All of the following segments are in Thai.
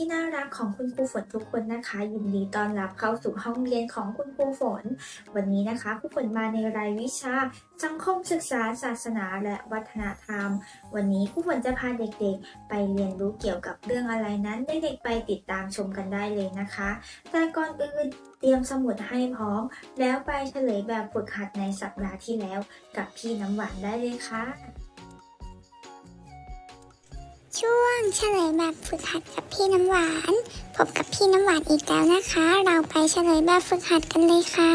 ที่น่ารักของคุณครูฝนทุกคนนะคะ ยินดีต้อนรับเข้าสู่ห้องเรียนของคุณครูฝน วันนี้นะคะครูฝนมาในรายวิชา สังคมศึกษาศาสนาและวัฒนธรรม วันนี้ครูฝนจะพาเด็กๆ ไปเรียนรู้เกี่ยวกับเรื่องอะไรนั้นเด็กๆไปติดตามชมกันได้เลยนะคะ แต่ก่อนอื่นเตรียมสมุดให้พร้อม แล้วไปเฉลยแบบฝึกหัดในสัปดาห์ที่แล้ว กับพี่น้ำหวานได้เลยค่ะ ช่วงเฉลยแบบฝึกหัดกับพี่น้ำหวาน พบกับพี่น้ำหวานอีกแล้วนะคะ เราไปเฉลยแบบฝึกหัดกันเลยค่ะ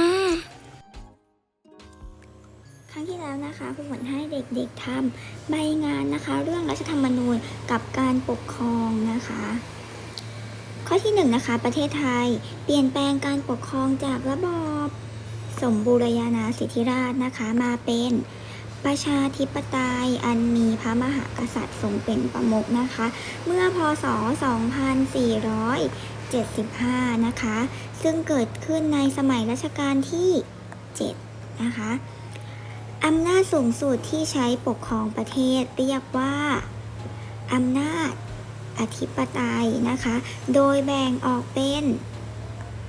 ครั้งที่แล้วนะคะคุณฝนให้เด็กๆทำใบงานนะคะ เรื่องรัฐธรรมนูญกับการปกครองนะคะ ข้อที่หนึ่งนะคะประเทศไทย เปลี่ยนแปลงการปกครองจากระบอบ สมบูรณาญาสิทธิราชนะคะมาเป็น ประชาธิปไตยอันมีพระมหากษัตริย์ทรงเป็นประมุขนะคะ เมื่อพศ 2475 นะคะ ซึ่งเกิดขึ้นในสมัยรัชกาลที่ 7 นะคะอำนาจสูงสุดที่ใช้ปกครองประเทศเรียกว่าอำนาจอธิปไตยนะคะ โดยแบ่งออกเป็น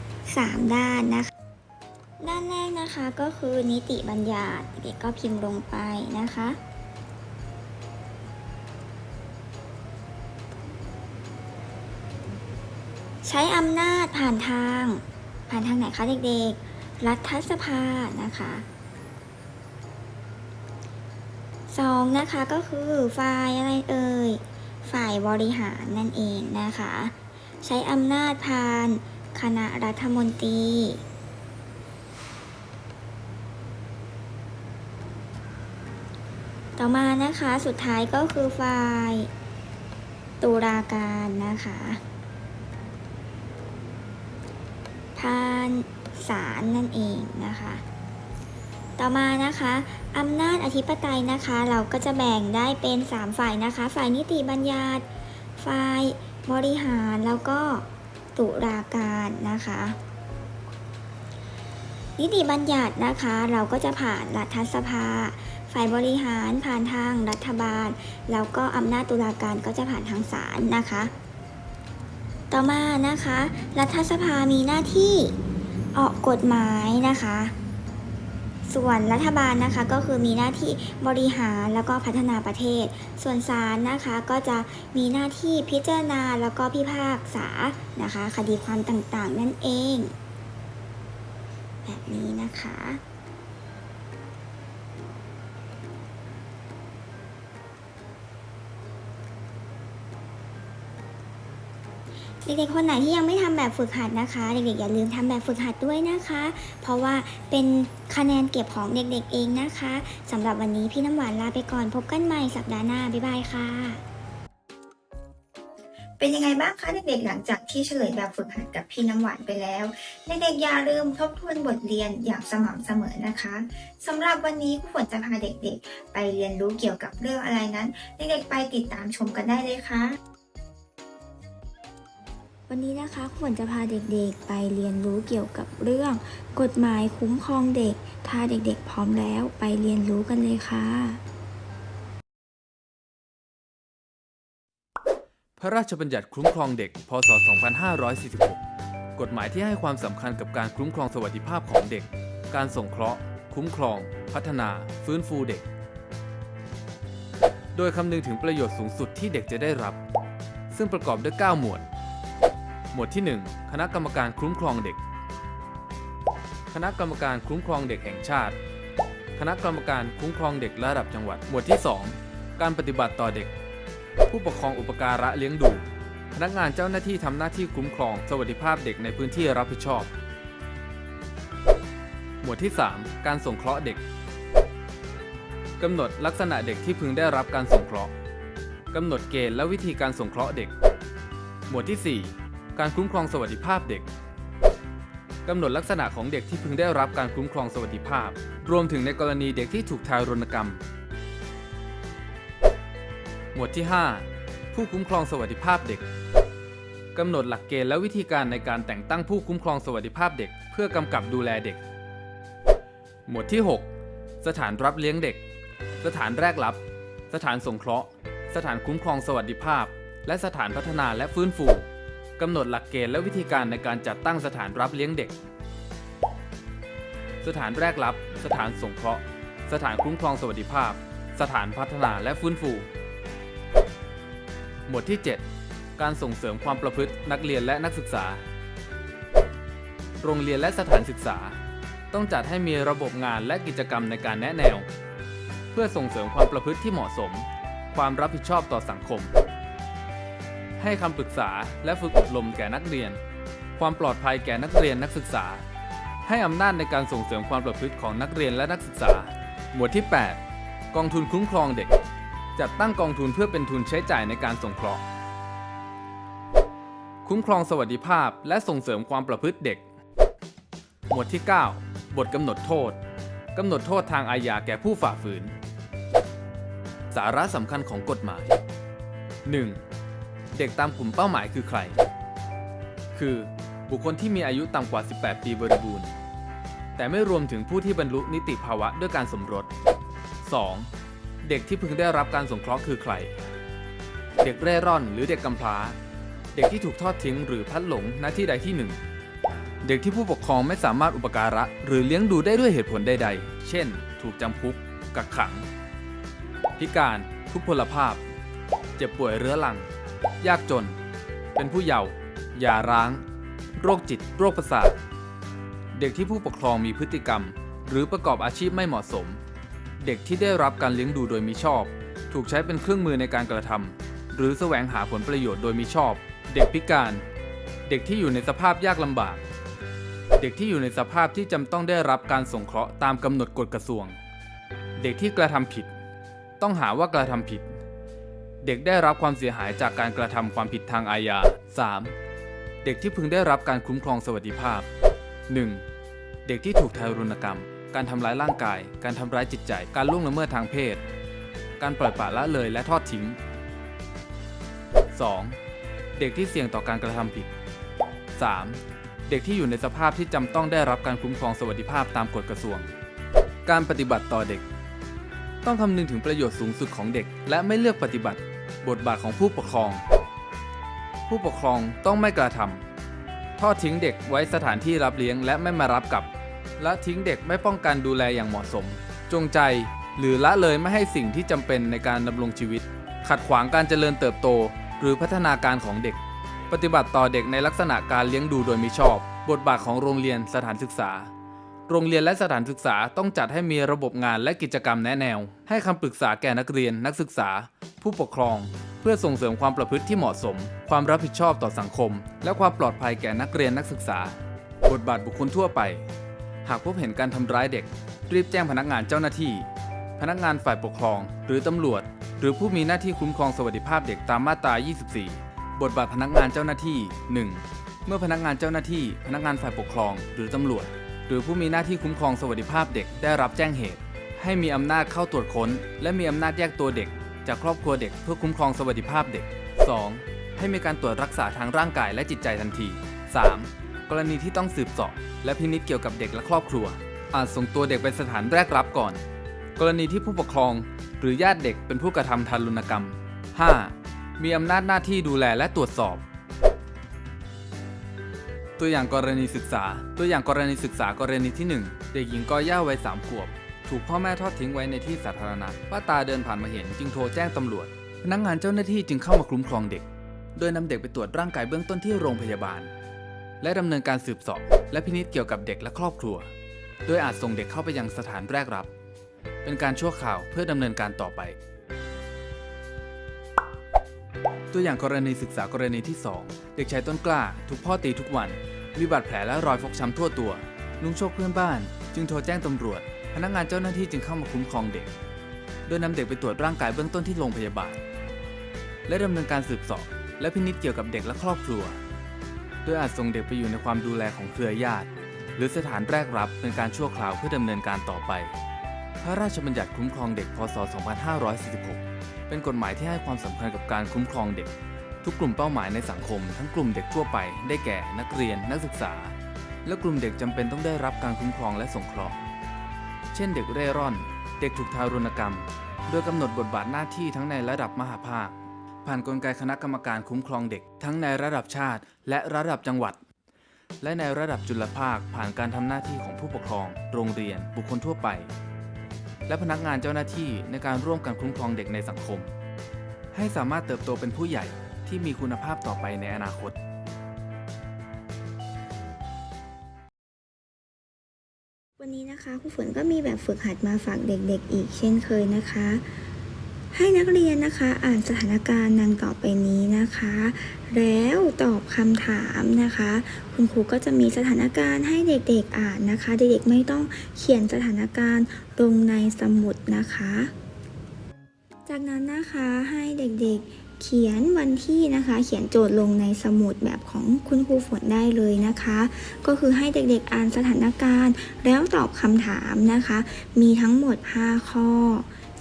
3 ด้านนะคะ นแรกนะคะก็คือนิติบัญญัติเด็กก็พิมพ์ลงไปนะคะ ใช้อำนาจผ่านทาง ผ่านทางไหนคะเด็กๆ รัฐสภานะคะสองนะคะก็คือฝ่ายอะไรเอ่ยฝ่ายบริหารนั่นเองนะคะ ใช้อำนาจผ่านคณะรัฐมนตรี ต่อมานะคะสุดท้ายก็คือฝ่ายตุลาการนะคะผ่านศาลนั่นเองนะคะ ต่อมานะคะอำนาจอธิปไตยนะคะ เราก็จะแบ่งได้เป็น 3 ฝ่ายนะคะ ฝ่ายนิติบัญญัติฝ่ายบริหารแล้วก็ตุลาการนะคะ นิติบัญญัตินะคะ เราก็จะผ่านรัฐสภา ฝ่ายบริหารผ่านทางรัฐบาล แล้วก็อำนาจตุลาการก็จะผ่านทางศาลนะคะ ต่อมานะคะ รัฐสภามีหน้าที่ออกกฎหมายนะคะ ส่วนรัฐบาลนะคะก็คือมีหน้าที่บริหารแล้วก็พัฒนาประเทศ ส่วนศาลนะคะก็จะมีหน้าที่พิจารณาแล้วก็พิพากษานะคะ คดีความต่างๆ นั่นเอง แบบนี้นะคะ เด็กๆคนไหนที่ยังไม่ทำแบบฝึกหัดนะคะ เด็กๆอย่าลืมทำแบบฝึกหัดด้วยนะคะ เพราะว่าเป็นคะแนนเก็บของเด็กๆเองนะคะสำหรับวันนี้พี่น้ำหวานลาไปก่อนพบกันใหม่สัปดาห์หน้าบ๊ายบายค่ะเป็นยังไงบ้างคะเด็กๆหลังจากที่เฉลยแบบฝึกหัดกับพี่น้ำหวานไปแล้วเด็กๆอย่าลืมทบทวนบทเรียนอย่างสม่ำเสมอนะคะสำหรับวันนี้ครูฝนจะพาเด็กๆ ไปเรียนรู้เกี่ยวกับเรื่องอะไรนั้น เด็กๆไปติดตามชมกันได้เลยค่ะ วันนี้นะคะคุณฝนจะพาเด็กๆ ไปเรียนรู้เกี่ยวกับเรื่อง กฎหมายคุ้มครองเด็ก ถ้าเด็กๆ พร้อมแล้วไปเรียนรู้กันเลยค่ะ พระราชบัญญัติคุ้มครองเด็ก พศ 2546 กฎหมายที่ให้ความสำคัญกับการคุ้มครองสวัสดิภาพของเด็ก การส่งเคราะห์ คุ้มครอง พัฒนา ฟื้นฟูเด็ก โดยคำนึงถึงประโยชน์สูงสุดที่เด็กจะได้รับ ซึ่งประกอบด้วย 9 หมวด หมวดที่ 1 คณะกรรมการคุ้มครองเด็ก คณะกรรมการคุ้มครองเด็กแห่งชาติ คณะกรรมการคุ้มครองเด็กระดับจังหวัด หมวดที่ 2 การปฏิบัติต่อเด็ก ผู้ปกครองอุปการะเลี้ยงดู พนักงานเจ้าหน้าที่ทำหน้าที่คุ้มครองสวัสดิภาพเด็กในพื้นที่รับผิดชอบ หมวดที่ 3 การส่งเคราะห์เด็กกำหนดลักษณะเด็กที่พึงได้รับการส่งเคราะห์กำหนดเกณฑ์และวิธีการส่งเคราะห์เด็ก หมวดที่ 4 การคุ้มครองสวัสดิภาพเด็กกำหนดลักษณะของเด็กที่พึงได้รับการคุ้มครองสวัสดิภาพ รวมถึงในกรณีเด็กที่ถูกทารุณกรรม หมวดที่ 5 ผู้คุ้มครองสวัสดิภาพเด็กกำหนดหลักเกณฑ์และวิธีการในการแต่งตั้งผู้คุ้มครองสวัสดิภาพเด็ก เพื่อกำกับดูแลเด็ก หมวดที่ 6 สถานรับเลี้ยงเด็ก สถานแรกรับ สถานสงเคราะห์ สถานคุ้มครองสวัสดิภาพ และสถานพัฒนาและฟื้นฟู กำหนดหลักเกณฑ์และวิธีการในการจัดตั้งสถานรับเลี้ยงเด็ก สถานแรกรับ สถานสงเคราะห์ สถานคุ้มครองสวัสดิภาพ สถานพัฒนาและฟื้นฟู หมวดที่ 7 การส่งเสริมความประพฤตินักเรียนและนักศึกษา โรงเรียนและสถานศึกษา ต้องจัดให้มีระบบงานและกิจกรรมในการแนะแนว เพื่อส่งเสริมความประพฤติที่เหมาะสม ความรับผิดชอบต่อสังคม ให้คำปรึกษาและฝึกอบรมแก่นักเรียน ความปลอดภัยแก่นักเรียนนักศึกษา ให้อำนาจในการส่งเสริมความประพฤติของนักเรียนและนักศึกษา หมวดที่ 8 กองทุนคุ้มครองเด็ก จัดตั้งกองทุนเพื่อเป็นทุนใช้จ่ายในการส่งเคราะห์คุ้มครองสวัสดิภาพและส่งเสริมความประพฤติเด็ก หมวดที่ 9 บทกำหนดโทษกำหนดโทษทางอาญาแก่ผู้ฝ่าฝืน สาระสำคัญของกฎหมาย 1. เด็กตามกลุ่มเป้าหมายคือใคร คือบุคคลที่มีอายุต่ำกว่า 18 ปีบริบูรณ์ แต่ไม่รวมถึงผู้ที่บรรลุนิติภาวะด้วยการสมรส 2. เด็กที่เพิ่งได้รับการสงเคราะห์คือใคร เด็กเร่ร่อนหรือเด็กกำพร้า เด็กที่ถูกทอดทิ้งหรือพัดหลงณที่ใดที่หนึ่ง เด็กที่ผู้ปกครองไม่สามารถอุปการะ หรือเลี้ยงดูได้ด้วยเหตุผลใดๆ เช่น ถูกจำคุก กักขัง พิการ ทุพพลภาพ เจ็บป่วยเรื้อรัง ยากจน เป็นผู้เยาว์หย่าร้าง โรคจิต โรคประสาท เด็กที่ผู้ปกครองมีพฤติกรรม หรือประกอบอาชีพไม่เหมาะสม เด็กที่ได้รับการเลี้ยงดูโดยมิชอบ ถูกใช้เป็นเครื่องมือในการกระทำหรือแสวงหาผลประโยชน์โดยมิชอบ เด็กพิการ เด็กที่อยู่ในสภาพยากลำบาก เด็กที่อยู่ในสภาพที่จำต้องได้รับการสงเคราะห์ตามกำหนดกฎกระทรวง เด็กที่กระทำผิด ต้องหาว่ากระทำผิด เด็กได้รับความเสียหายจากการกระทำความผิดทางอาญา 3. เด็กที่พึงได้รับการคุ้มครองสวัสดิภาพ 1. เด็กที่ถูกทารุณกรรม การทำร้ายร่างกาย การทำร้ายจิตใจ การล่วงละเมิดทางเพศ การปล่อยปละละเลยและทอดทิ้ง 2. เด็กที่เสี่ยงต่อการกระทำผิด 3. เด็กที่อยู่ในสภาพที่จำต้องได้รับการคุ้มครองสวัสดิภาพตามกฎกระทรวง การปฏิบัติต่อเด็ก ต้องคำนึงถึงประโยชน์สูงสุดของเด็ก และไม่เลือกปฏิบัติ บทบาทของผู้ปกครอง ผู้ปกครองต้องไม่กระทำทอดทิ้งเด็กไว้สถานที่รับเลี้ยงและไม่มารับกลับ และทิ้งเด็กไม่ป้องกันดูแลอย่างเหมาะสม จงใจหรือละเลยไม่ให้สิ่งที่จำเป็นในการดำรงชีวิต ขัดขวางการเจริญเติบโต หรือพัฒนาการของเด็ก ปฏิบัติต่อเด็กในลักษณะการเลี้ยงดูโดยมิชอบ บทบาทของโรงเรียนสถานศึกษา โรงเรียนและสถานศึกษาต้องจัดให้มีระบบงานและกิจกรรมแนะแนว ให้คำปรึกษาแก่นักเรียน นักศึกษา ผู้ปกครอง เพื่อส่งเสริมความประพฤติที่เหมาะสม ความรับผิดชอบต่อสังคม และความปลอดภัยแก่นักเรียนนักศึกษา บทบาทบุคคลทั่วไป หากพบเห็นการทำร้ายเด็ก รีบแจ้งพนักงานเจ้าหน้าที่ พนักงานฝ่ายปกครอง หรือตำรวจ หรือผู้มีหน้าที่คุ้มครองสวัสดิภาพเด็กตามมาตรา 24 บทบาทพนักงานเจ้าหน้าที่ 1. เมื่อพนักงานเจ้าหน้าที่ พนักงานฝ่ายปกครอง หรือตำรวจ หรือผู้มีหน้าที่คุ้มครองสวัสดิภาพเด็กได้รับแจ้งเหตุ ให้มีอำนาจเข้าตรวจค้น และมีอำนาจแยกตัวเด็ก จากครอบครัวเด็กเพื่อคุ้มครองสวัสดิภาพเด็ก 2. ให้มีการตรวจรักษาทางร่างกายและจิตใจทันที 3. กรณีที่ต้องสืบสอบและพินิจเกี่ยวกับเด็กและครอบครัว อาจส่งตัวเด็กไปสถานแรกรับก่อน กรณีที่ผู้ปกครอง หรือญาติเด็กเป็นผู้กระทำทารุณกรรม 5. มีอำนาจหน้าที่ดูแลและตรวจสอบ ตัวอย่างกรณีศึกษา ตัวอย่างกรณีศึกษากรณีที่ 1 เด็กหญิงกอย่าวัยสามขวบ ถูกพ่อแม่ทอดทิ้งไว้ในที่สาธารณะป้าตาเดินผ่านมาเห็นจึงโทรแจ้งตำรวจ พนักงานเจ้าหน้าที่จึงเข้ามาคุ้มครองเด็ก โดยนำเด็กไปตรวจร่างกายเบื้องต้นที่โรงพยาบาล และดำเนินการสืบสอบ และพินิจเกี่ยวกับเด็กและครอบครัว โดยอาจส่งเด็กเข้าไปยังสถานแรกรับ เป็นการชั่วคราวเพื่อดำเนินการต่อไป ตัวอย่างกรณีศึกษากรณีที่ 2 เด็กชายต้นกล้า ถูกพ่อตีทุกวัน มีบาดแผลและรอยฟกช้ำทั่วตัว ลุงโชคเพื่อนบ้าน จึงโทรแจ้งตำรวจ พนักงานเจ้าหน้าที่จึงเข้ามาคุ้มครองเด็ก โดยนำเด็กไปตรวจร่างกายเบื้องต้นที่โรงพยาบาล และดำเนินการสืบสอบและพินิจเกี่ยวกับเด็กและครอบครัว โดยอาจส่งเด็กไปอยู่ในความดูแลของเครือญาติ หรือสถานแรกรับเป็นการชั่วคราวเพื่อดำเนินการต่อไป พระราชบัญญัติคุ้มครองเด็ก พศ 2546 เป็นกฎหมายที่ให้ความสำคัญกับการคุ้มครองเด็ก ทุกกลุ่มเป้าหมายในสังคม ทั้งกลุ่มเด็กทั่วไป ได้แก่ นักเรียน นักศึกษา และกลุ่มเด็กจำเป็นต้องได้รับการคุ้มครองและสงเคราะห์ เช่น เด็กเร่ร่อน เด็กถูกทารุณกรรม โดยกำหนดบทบาทหน้าที่ทั้งในระดับมหาภาค ผ่านกลไกคณะกรรมการคุ้มครองเด็ก ทั้งในระดับชาติ และระดับจังหวัดและในระดับจุลภาคผ่านการทำหน้าที่ของผู้ปกครอง โรงเรียน บุคคลทั่วไป และพนักงานเจ้าหน้าที่ในการร่วมกันคุ้มครองเด็กในสังคม ให้สามารถเติบโตเป็นผู้ใหญ่ที่มีคุณภาพต่อไปในอนาคตวันนี้นะคะครูฝนก็มีแบบฝึกหัดมาฝากเด็กๆ อีกเช่นเคยนะคะ ให้นักเรียนนะคะอ่านสถานการณ์ดังต่อไปนี้นะคะ แล้วตอบคำถามนะคะ คุณครูก็จะมีสถานการณ์ให้เด็กๆอ่านนะคะ เด็กๆไม่ต้องเขียนสถานการณ์ลงในสมุดนะคะ จากนั้นนะคะให้เด็กๆเขียนวันที่นะคะ เขียนโจทย์ลงในสมุดแบบของคุณครูฝนได้เลยนะคะ ก็คือให้เด็กๆอ่านสถานการณ์ แล้วตอบคำถามนะคะ มีทั้งหมด 5 ข้อ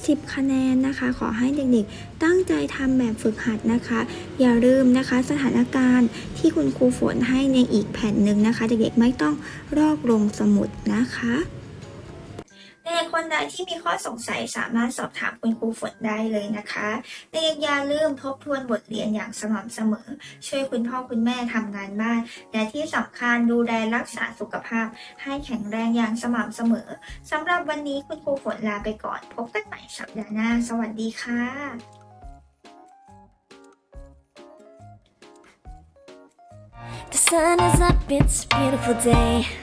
10 คะแนนนะคะ ขอให้เด็กๆ ตั้งใจทำแบบฝึกหัดนะคะ อย่าลืมนะคะสถานการณ์ที่คุณครูฝนให้ในอีกแผ่นหนึ่งนะคะ เด็กๆไม่ต้องรอกลงสมุดนะคะ เด็กคนใดที่มีข้อสงสัยสามารถสอบถามคุณครูฝนได้เลยนะคะเด็กอย่าลืมทบทวนบทเรียนอย่างสม่ำเสมอ ช่วยคุณพ่อคุณแม่ทำงานบ้าน และที่สำคัญดูแลรักษาสุขภาพ ให้แข็งแรงอย่างสม่ำเสมอสำหรับวันนี้คุณครูฝนลาไปก่อน พบกันใหม่สัปดาห์หน้า สวัสดีค่ะ The sun is up, it's a beautiful day.